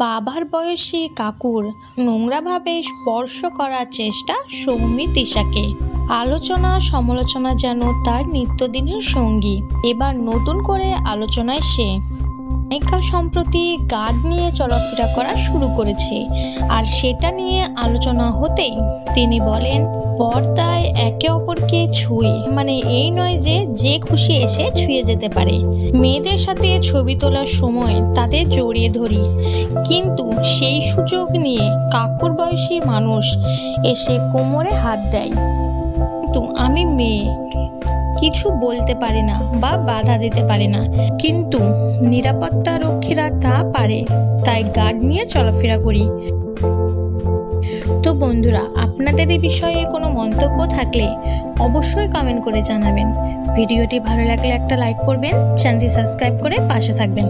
বাবার বয়সী কাকুর নোংরাভাবে স্পর্শ করার চেষ্টা সৌমি তিশাকে। আলোচনা সমালোচনা যেন তার নিত্যদিনের সঙ্গী। এবার নতুন করে আলোচনায় সে নায়িকা সম্প্রতি গার্ড নিয়ে চলাফেরা করা শুরু করেছে। আর সেটা নিয়ে আলোচনা হতেই তিনি বলেন, পর্দায় একে অপরকে ছুঁয়ে মানে এই নয় যে যে খুশি এসে ছুঁয়ে যেতে পারে। মেয়েদের সাথে ছবি তোলার সময় তাদের জড়িয়ে ধরি। কিন্তু সেই সুযোগ নিয়ে কাকুর বয়সী মানুষ এসে কোমরে হাত দেয়। কিন্তু আমি মেয়ে, কিছু বলতে পারি না বা বাধা দিতে পারি না। কিন্তু নিরাপত্তা রক্ষীরা তা পারে, তাই গার্ড নিয়ে চলাফেরা করি। বন্ধুরা, আপনাদের এই বিষয়ে কোনো মন্তব্য থাকলে অবশ্যই কমেন্ট করে জানাবেন। ভিডিওটি ভালো লাগলে একটা লাইক করবেন চ্যানেলটি সাবস্ক্রাইব করে পাশে থাকবেন।